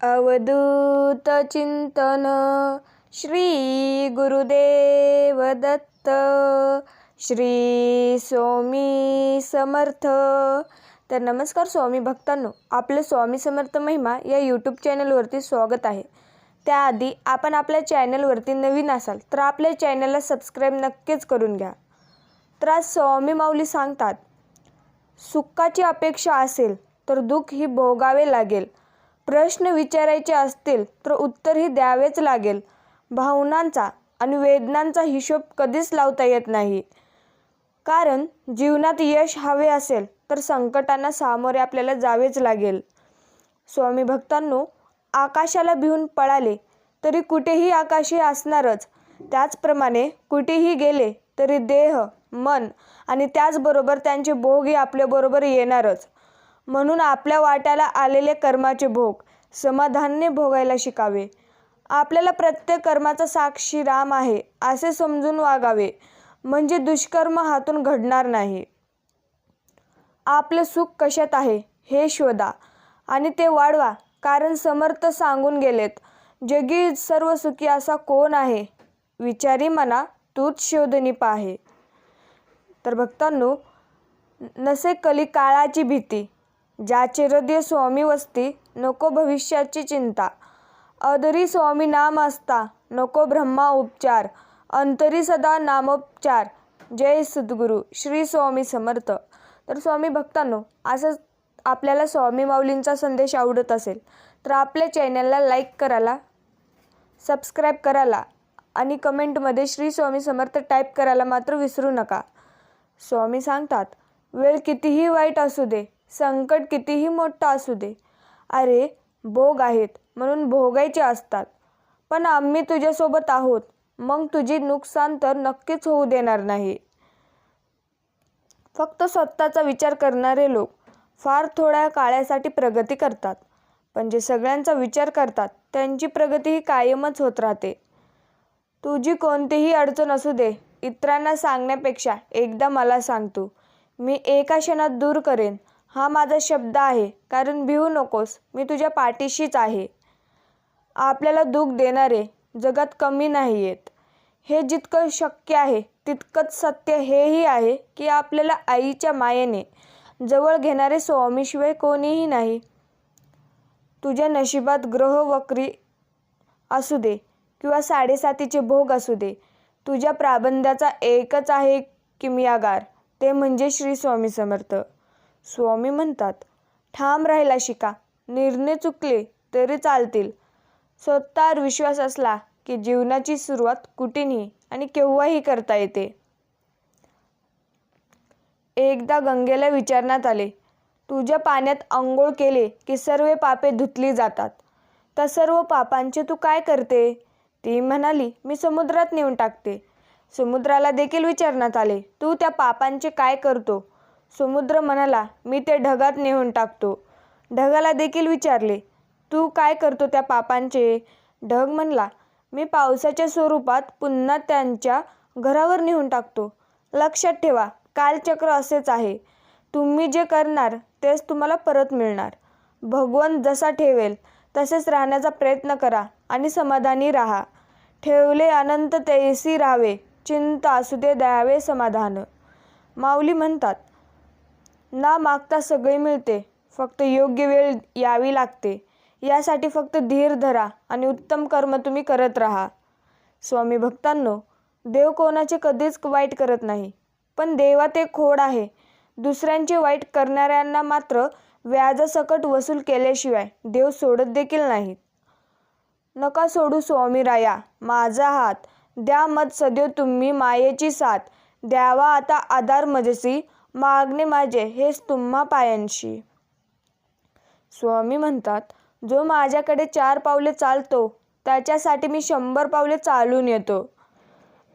अवधूत चिंतन श्री गुरुदेव दत्त श्री स्वामी समर्थ. तर नमस्कार स्वामी भक्तांनो आपलं स्वामी समर्थ महिमा या यूट्यूब चॅनलवरती स्वागत आहे. त्याआधी आपण आपल्या चॅनलवरती नवीन असाल तर आपल्या चॅनलला सबस्क्राईब नक्कीच करून घ्या. तर आज स्वामी माऊली सांगतात सुखाची अपेक्षा असेल तर दुःख ही भोगावे लागेल. प्रश्न विचारायचे असतील तर उत्तरही द्यावेच लागेल. भावनांचा आणि वेदनांचा हिशोब कधीच लावता येत नाही. कारण जीवनात यश हवे असेल तर संकटांना सामोरे आपल्याला जावेच लागेल. स्वामी भक्तांनो आकाशाला भिवून पळाले तरी कुठेही आकाशी असणारच. त्याचप्रमाणे कुठेही गेले तरी देह मन आणि त्याचबरोबर त्यांचे भोगही आपल्याबरोबर येणारच. म्हणून आपल्या वाट्याला आलेले कर्माचे भोग समाधानाने भोगायला शिकावे. आपल्याला प्रत्येक कर्माचा साक्षी राम आहे असे समजून वागावे म्हणजे दुष्कर्म हातून घडणार नाही. आपलं सुख कशात आहे हे शोधा आणि ते वाढवा कारण समर्थ सांगून गेलेत जगी सर्व सुखी असा कोण आहे? विचारी मना तूच शोधनी पाहे. तर भक्तांनो नसे कली काळाची भीती ज्याचे हृदय स्वामी वसती नको भविष्याची चिंता. अदरी स्वामी नाम असता नको ब्रह्मा उपचार. अंतरी सदा नामोपचार. जय सद्गुरू श्री स्वामी समर्थ. तर स्वामी भक्तांनो असंच आपल्याला स्वामी माऊलींचा संदेश आवडत असेल तर आपल्या चॅनलला लाईक करायला सबस्क्राईब करायला आणि कमेंटमध्ये श्री स्वामी समर्थ टाईप करायला मात्र विसरू नका. स्वामी सांगतात वेळ कितीही वाईट असू दे संकट कितीही मोठं असू दे. अरे भोग आहेत म्हणून भोगायचे असतात. पण आम्ही तुझ्यासोबत आहोत. मग तुझी नुकसान तर नक्कीच होऊ देणार नाही. फक्त स्वतःचा विचार करणारे लोक फार थोड्या काळासाठी प्रगती करतात. पण जे सगळ्यांचा विचार करतात. त्यांची प्रगती ही कायमच होत राहते. तुझी कोणतीही अडचण असू दे. इतरांना सांगण्यापेक्षा एकदा मला सांगतो मी एका क्षणात दूर करेन. हा माझा शब्द आहे कारण भिवू नकोस मी तुझ्या पाठीशीच आहे. आपल्याला दुःख देणारे जगात कमी नाही आहेत हे जितकं शक्य आहे तितकंच सत्य हेही आहे की आपल्याला आईच्या मायेने जवळ घेणारे स्वामीशिवाय कोणीही नाही. तुझ्या नशिबात ग्रह वक्री असू दे किंवा साडेसातीचे भोग असू दे तुझ्या प्राबंधाचा एकच आहे किमयागार ते म्हणजे श्री स्वामी समर्थ. स्वामी म्हणतात ठाम राहायला शिका. निर्णय चुकले तरी चालतील. स्वतःवर विश्वास असला की जीवनाची सुरुवात कुठेही आणि केव्हाही करता येते. एकदा गंगेला विचारण्यात आले तुझ्या पाण्यात आंघोळ केले की सर्व पापे धुतली जातात. तर सर्व पापांचे तू काय करते? ती म्हणाली मी समुद्रात नेऊन टाकते. समुद्राला देखील विचारण्यात आले तू त्या पापांचे काय करतो? समुद्र म्हणाला मी ते ढगात नेऊन टाकतो. ढगाला देखील विचारले तू काय करतो त्या पापांचे? ढग म्हणला मी पावसाच्या स्वरूपात पुन्हा त्यांच्या घरावर नेऊन टाकतो. लक्षात ठेवा कालचक्र असेच आहे. तुम्ही जे करणार तेच तुम्हाला परत मिळणार. भगवान जसा ठेवेल तसेच राहण्याचा प्रयत्न करा आणि समाधानी राहा. ठेवले अनंत तेसी राहावे चिंता असू दे द्यावे समाधान. माऊली म्हणतात ना मागता सगळे मिळते. फक्त योग्य वेळ यावी लागते. यासाठी फक्त धीर धरा आणि उत्तम कर्म तुम्ही करत राहा. स्वामी भक्तांनो देव कोणाचे कधीच वाईट करत नाही पण देवात एक खोड आहे. दुसऱ्यांचे वाईट करणाऱ्यांना मात्र व्याजासकट वसूल केल्याशिवाय देव सोडत देखील नाहीत. नका सोडू स्वामी राया माझा हात. द्या मत सदैव तुम्ही मायेची साथ. द्यावा आता आधार मजसी मागणे माझे हेच तुम्हा पायांशी. स्वामी म्हणतात जो माझ्याकडे चार पावले चालतो त्याच्यासाठी मी शंभर पावले चालून येतो.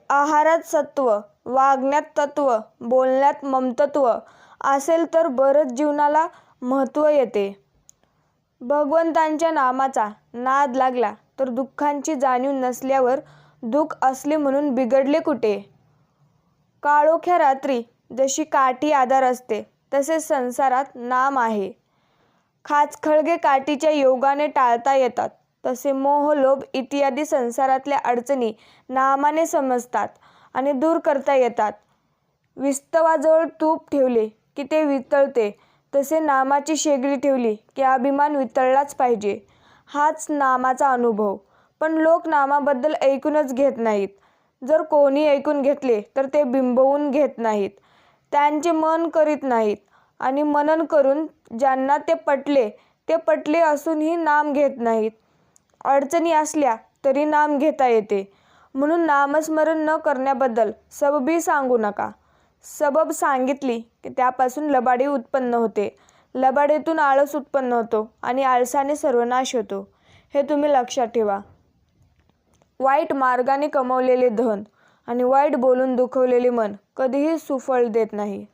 आहारात सत्व वागण्यात तत्व बोलण्यात ममतत्व असेल तर बरंच जीवनाला महत्त्व येते. भगवंतांच्या नामाचा नाद लागला तर दुःखांची जाणीव नसल्यावर दुःख असले म्हणून बिघडले कुठे? काळोख्या रात्री जशी काठी आधार असते तसे संसारात नाम आहे. खाचखळगे काठीच्या योगाने टाळता येतात तसे मोह लोभ इत्यादी संसारातल्या अडचणी नामाने समजतात आणि दूर करता येतात. विस्तवाजवळ तूप ठेवले की ते वितळते तसे नामाची शेगडी ठेवली की अभिमान वितळलाच पाहिजे. हाच नामाचा अनुभव. पण लोक नामाबद्दल ऐकूनच घेत नाहीत. जर कोणी ऐकून घेतले तर ते बिंबवून घेत नाहीत. त्यांचे मन करीत नाहीत. आणि मनन करून ज्यांना ते पटले ते पटले असूनही नाम घेत नाहीत. अडचणी असल्या तरी नाम घेता येते. म्हणून नामस्मरण न करण्याबद्दल सबबी सांगू नका. सबब सांगितली की त्यापासून लबाडी उत्पन्न होते. लबाडीतून आळस उत्पन्न होतो आणि आळसाने सर्वनाश होतो. हे तुम्ही लक्षात ठेवा. वाईट मार्गाने कमवलेले धन आणि वाईट बोलून दुखवलेले मन कधीही सुफळ देत नाही.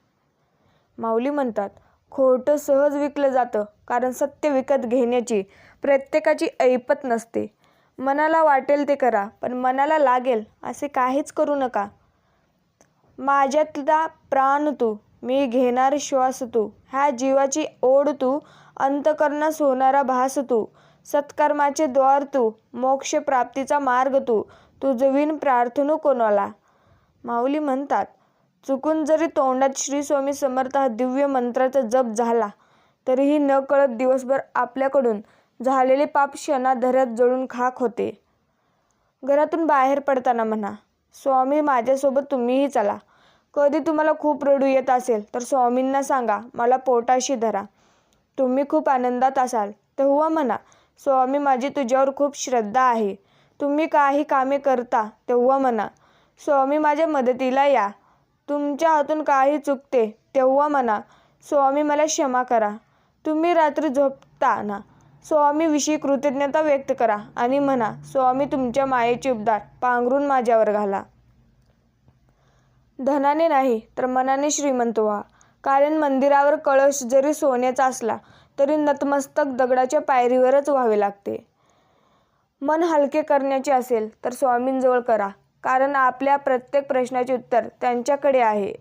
माऊली म्हणतात खोटं सहज विकलं जातं कारण सत्य विकत घेण्याची प्रत्येकाची ऐपत नसते. मनाला वाटेल ते करा पण मनाला लागेल असे काहीच करू नका. माझ्यातला प्राण तू मी घेणार श्वास तू ह्या जीवाची ओढ तू अंतकरणास होणारा भास तू सत्कर्माचे द्वार तू मोक्षप्राप्तीचा मार्ग तू तुझविन प्रार्थनू कोणाला? माऊली म्हणतात चुकून जरी तोंडात श्री स्वामी समर्थ हा दिव्य मंत्राचा जप झाला तरीही न कळत दिवसभर आपल्याकडून झालेले पाप क्षणाधऱ्यात जळून खाक होते. घरातून बाहेर पडताना म्हणा स्वामी माझ्यासोबत तुम्हीही चला. कधी तुम्हाला खूप रडू येत असेल तर स्वामींना सांगा मला पोटाशी धरा. तुम्ही खूप आनंदात असाल तेव्हा म्हणा स्वामी माझी तुझ्यावर खूप श्रद्धा आहे. तुम्ही काही कामे करता तेव्हा म्हणा स्वामी माझ्या मदतीला या. तुमच्या हातून काही चुकते तेव्हा म्हणा स्वामी मला क्षमा करा. तुम्ही रात्री झोपताना स्वामीविषयी कृतज्ञता व्यक्त करा आणि म्हणा स्वामी तुमच्या मायेचे उबदार पांघरून माझ्यावर घाला. धनाने नाही तर मनाने श्रीमंत व्हा. कारण मंदिरावर कळश जरी सोन्याचा असला तरी नतमस्तक दगडाच्या पायरीवरच व्हावे लागते. मन हलके करण्याचे असेल तर स्वामींजवळ करा. कारण आपल्या प्रत्येक प्रश्नाचे उत्तर त्यांच्याकडे आहे.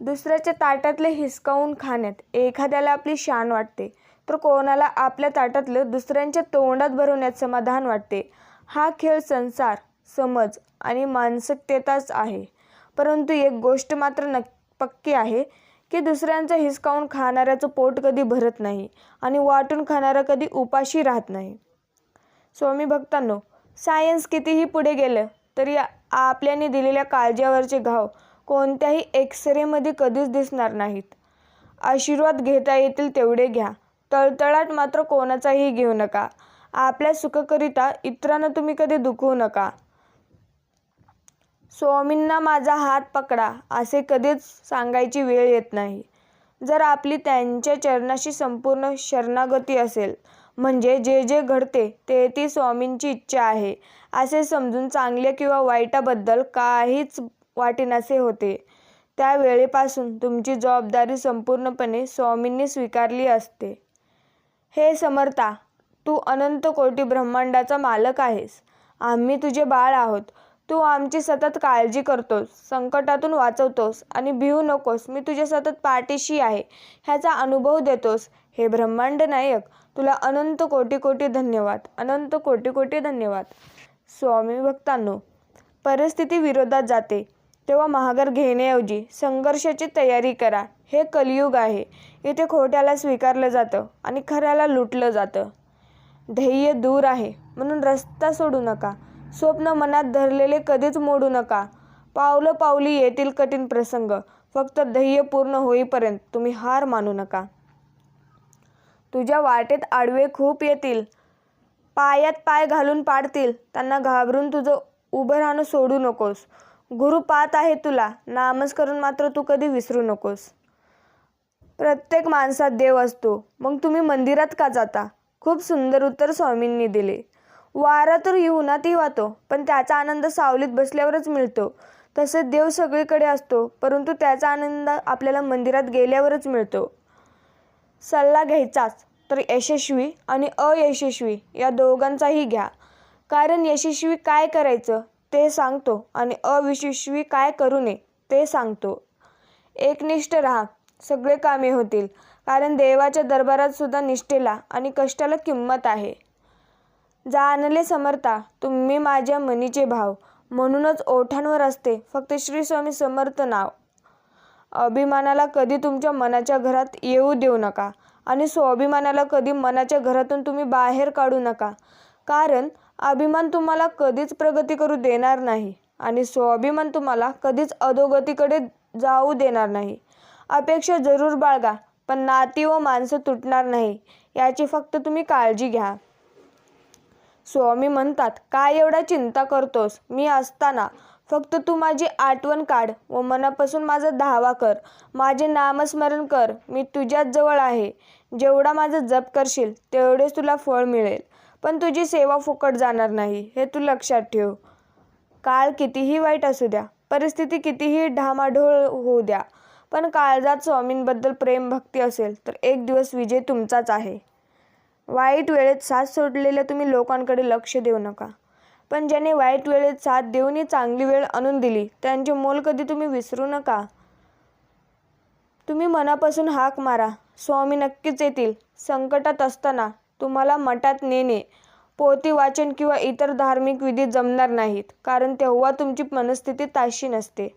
दुसऱ्याच्या ताटातले हिसकावून खाण्यात एखाद्याला आपली शान वाटते तर कोणाला आपल्या ताटातलं दुसऱ्यांच्या तोंडात भरवण्यात समाधान वाटते. हा खेळ संसार समज आणि मानसिकतेचाच आहे. परंतु एक गोष्ट मात्र नक् पक्की आहे की दुसऱ्यांचं हिसकावून खाणाऱ्याचं पोट कधी भरत नाही आणि वाटून खाणारा कधी उपाशी राहत नाही. स्वामी भक्तांनो सायन्स कितीही पुढे गेलं तरी आपल्याने दिलेल्या काळजावरचे घाव कोणत्याही एक्सरेमध्ये कधीच दिसणार नाहीत. आशीर्वाद घेता येतील तेवढे घ्या. तळतळाट मात्र कोणाचाही घेऊ नका. आपल्या सुखकरिता इतरांना तुम्ही कधी दुखवू नका. स्वामींना माझा हात पकडा असे कधीच सांगायची वेळ येत नाही. जर आपली त्यांच्या चरणाशी संपूर्ण शरणागती असेल म्हणजे जे जे घडते ते ती स्वामींची इच्छा आहे. असे समजून चांगल्या किंवा वाईटाबद्दल काहीच वाटेनासे होते. त्या वेळेपासून तुमची जबाबदारी संपूर्णपणे स्वामींनी स्वीकारली असते. हे समर्था तू अनंत कोटी ब्रह्मांडाचा मालक आहेस. आम्ही तुझे बाळ आहोत. तू आमची सतत काळजी करतोस संकटातून वाचवतोस आणि भिवू नकोस. मी तुझ्या सतत पाठीशी आहे. ह्याचा अनुभव देतोस. हे ब्रह्मांड नायक तुला अनंत कोटी कोटी धन्यवाद अनंत कोटी कोटी धन्यवाद. स्वामी भक्तांनो परिस्थिती विरोधात जाते. तेव्हा महागर घेण्याऐवजी संघर्षाची तयारी करा. हे कलियुग आहे. इथे खोट्याला स्वीकारलं जातं आणि खऱ्याला लुटलं जातं. ध्येय दूर आहे. म्हणून रस्ता सोडू नका. स्वप्न मनात धरलेले कधीच मोडू नका. पावलं पावली येतील कठीण प्रसंग. फक्त ध्येय पूर्ण होईपर्यंत तुम्ही हार मानू नका. तुझ्या वाटेत आडवे खूप येतील. पायात पाय घालून पाडतील. त्यांना घाबरून तुझं उभं राहणं सोडू नकोस. गुरु पाहत आहे तुला. नामस्करण मात्र तू कधी विसरू नकोस. प्रत्येक माणसात देव असतो. मग तुम्ही मंदिरात का जाता? खूप सुंदर उत्तर स्वामींनी दिले. वारा तर येऊनातही वाहतो पण त्याचा आनंद सावलीत बसल्यावरच मिळतो. तसेच देव सगळीकडे असतो परंतु त्याचा आनंद आपल्याला मंदिरात गेल्यावरच मिळतो. सल्ला घ्यायचाच तर यशस्वी आणि अयशस्वी या दोघांचाही घ्या. कारण यशस्वी काय करायचं ते सांगतो आणि अविशस्वी काय करू नये ते सांगतो. एकनिष्ठ राहा. सगळे कामे होतील. कारण देवाच्या दरबारात सुद्धा निष्ठेला आणि कष्टाला किंमत आहे. जाणले समर्था तुम्ही माझ्या मनीचे भाव. म्हणूनच ओठांवर असते. फक्त श्री स्वामी समर्थ नाव. अभिमानाला कधी तुमच्या मनाच्या घरात येऊ देऊ नका आणि स्वाभिमानाला कधी मनाच्या घरातून तुम्ही बाहेर काढू नका. कारण अभिमान तुम्हाला कधीच प्रगती करू देणार नाही आणि स्वाभिमान तुम्हाला कधीच अधोगतीकडे जाऊ देणार नाही. अपेक्षा जरूर बाळगा पण नाती व माणसं तुटणार नाही याची फक्त तुम्ही काळजी घ्या. स्वामी म्हणतात काय एवढा चिंता करतोस? मी असताना फक्त तू माझी आठवण काढ व मनापासून माझा धावा कर. माझे नामस्मरण कर. मी तुझ्याच जवळ आहे. जेवढा माझा जप करशील तेवढेच तुला फळ मिळेल. पण तुझी सेवा फुकट जाणार नाही हे तू लक्षात ठेव. काळ कितीही वाईट असू द्या परिस्थिती कितीही ढामाढोळ होऊ द्या पण काळजात स्वामींबद्दल प्रेम भक्ती असेल तर एक दिवस विजय तुमचाच आहे. वाईट वेळेत साथ सोडलेल्या तुम्ही लोकांकडे लक्ष देऊ नका. पण ज्याने वाईट वेळेत साथ देऊनही चांगली वेळ आणून दिली त्यांचे मोल कधी तुम्ही विसरू नका. तुम्ही मनापासून हाक मारा. स्वामी नक्कीच येतील. संकटात असताना तुम्हाला मठात नेणे पोती वाचन किंवा इतर धार्मिक विधी जमणार नाहीत कारण तेव्हा तुमची मनस्थिती ताशी नसते.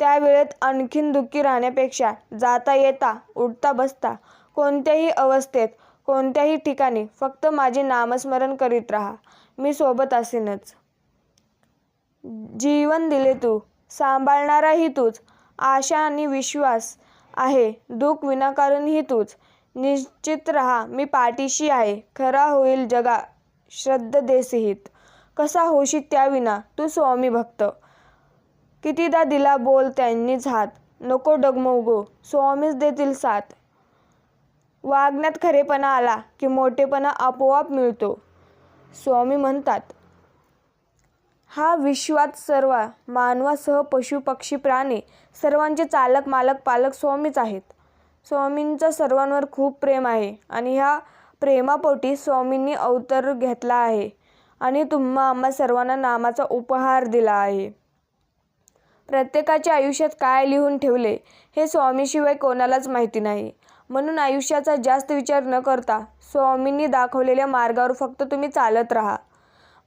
त्या वेळेत आणखीन दुःखी राहण्यापेक्षा जाता येता उठता बसता कोणत्याही अवस्थेत कोणत्याही ठिकाणी फक्त माझे नामस्मरण करीत राहा. मी सोबत असेनच. जीवन दिले तू सांभाळणाराही तूच. आशा आणि विश्वास आहे दुःख विनाकारणही तूच. निश्चित रहा मी पाठीशी आहे. खरा होईल जगा श्रद्ध देसहित. कसा होशी त्याविना तू स्वामी भक्त. कितीदा दिला बोल त्यांनीच हात. नको डगमगो स्वामीच देतील साथ. वागण्यात खरेपणा आला की मोठेपणा आपोआप मिळतो. स्वामी म्हणतात हा विश्वात सर्व मानवासह पशु पक्षी प्राणी सर्वांचे चालक मालक पालक स्वामीच आहेत. स्वामींचा सर्वांवर खूप प्रेम आहे आणि ह्या प्रेमापोटी स्वामींनी अवतार घेतला आहे आणि तुम्हा आम्हा सर्वांना नामाचा उपहार दिला आहे. प्रत्येकाच्या आयुष्यात काय लिहून ठेवले हे स्वामीशिवाय कोणालाच माहिती नाही. म्हणून आयुष्याचा जास्त विचार न करता स्वामींनी दाखवलेल्या मार्गावर फक्त तुम्ही चालत राहा.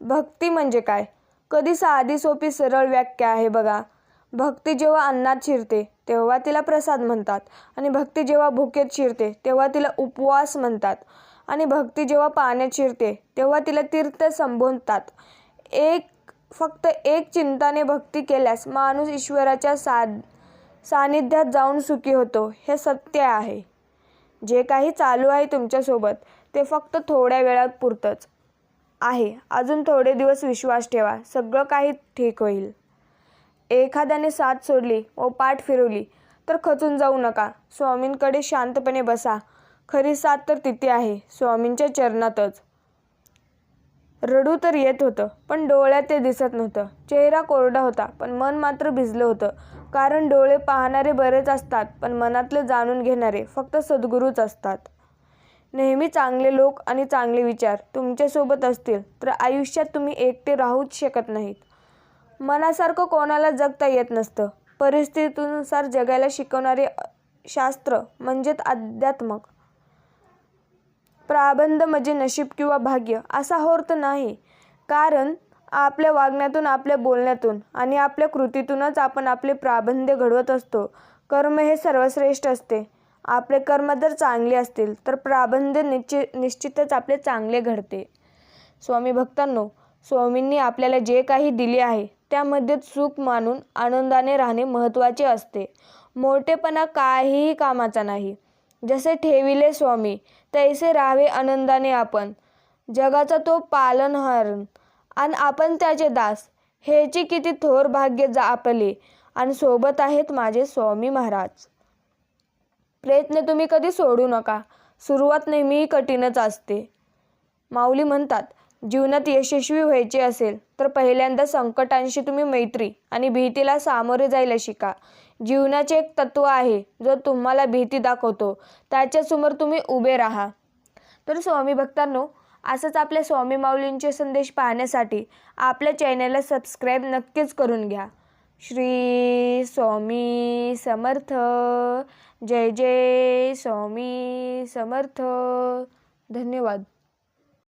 भक्ती म्हणजे काय? कधी साधी सोपी सरळ व्याख्या आहे बघा. भक्ती जेव्हा अन्नात शिरते तेव्हा तिला प्रसाद म्हणतात. आणि भक्ती जेव्हा भुकेत शिरते तेव्हा तिला उपवास म्हणतात. आणि भक्ती जेव्हा पाण्यात शिरते तेव्हा तिला तीर्थ संबोधतात. एक फक्त एक चिंताने भक्ती केल्यास माणूस ईश्वराच्या साध सानिध्यात जाऊन सुखी होतो हे सत्य आहे. जे काही चालू आहे तुमच्यासोबत ते फक्त थोड्या वेळात पुरतंच. आहे अजून थोडे दिवस विश्वास ठेवा सगळं काही ठीक होईल. एखाद्याने साथ सोडली व पाठ फिरवली तर खचून जाऊ नका. स्वामींकडे शांतपणे बसा. खरी साथ तर तिथे आहे स्वामींच्या चरणातच. रडू तर येत होतं पण डोळ्यात ते दिसत नव्हतं. चेहरा कोरडा होता पण मन मात्र भिजलं होतं. कारण डोळे पाहणारे बरेच असतात पण मनातलं जाणून घेणारे फक्त सद्गुरूच असतात. नेहमी चांगले लोक आणि चांगले विचार तुमच्यासोबत असतील तर आयुष्यात तुम्ही एकटे राहूच शकत नाहीत. मनासारखं कोणाला जगता येत नसतं. परिस्थितीनुसार जगायला शिकवणारे शास्त्र म्हणजेच अध्यात्मक प्राबंध म्हणजे नशीब किंवा भाग्य असा अर्थ नाही. कारण आपल्या वागण्यातून आपल्या बोलण्यातून आणि आपल्या कृतीतूनच आपण आपले प्राबंध्य घडवत असतो. कर्म हे सर्वश्रेष्ठ असते. आपले कर्म जर चांगले असतील तर प्राबंध्य निश्चि निश्चितच आपले चांगले घडते. स्वामी भक्तांनो स्वामींनी आपल्याला जे काही दिले आहे त्यामध्ये सुख मानून आनंदाने राहणे महत्त्वाचे असते. मोठेपणा काहीही कामाचा नाही. जसे ठेविले स्वामी तैसे राहावे आनंदाने आपण. जगाचा तो पालनहरण आणि आपण त्याचे दास. ह्याची किती थोर भाग्य जा आपले आणि सोबत आहेत माझे स्वामी महाराज. प्रयत्न तुम्ही कधी सोडू नका. सुरुवात नेहमीही कठीणच असते. माऊली म्हणतात जीवनात यशस्वी व्हायचे असेल तर पहिल्यांदा संकटांशी तुम्ही मैत्री आणि भीतीला सामोरे जायला शिका. जीवनाचे एक तत्व आहे जो तुम्हाला भीती दाखवतो. त्याच्यासमोर तुम्ही उभे राहा. तर स्वामी भक्तांनो असंच आपल्या स्वामी माऊलींचे संदेश पाहण्यासाठी आपल्या चॅनलला सबस्क्राईब नक्कीच करून घ्या. श्री स्वामी समर्थ. जय जय स्वामी समर्थ. धन्यवाद.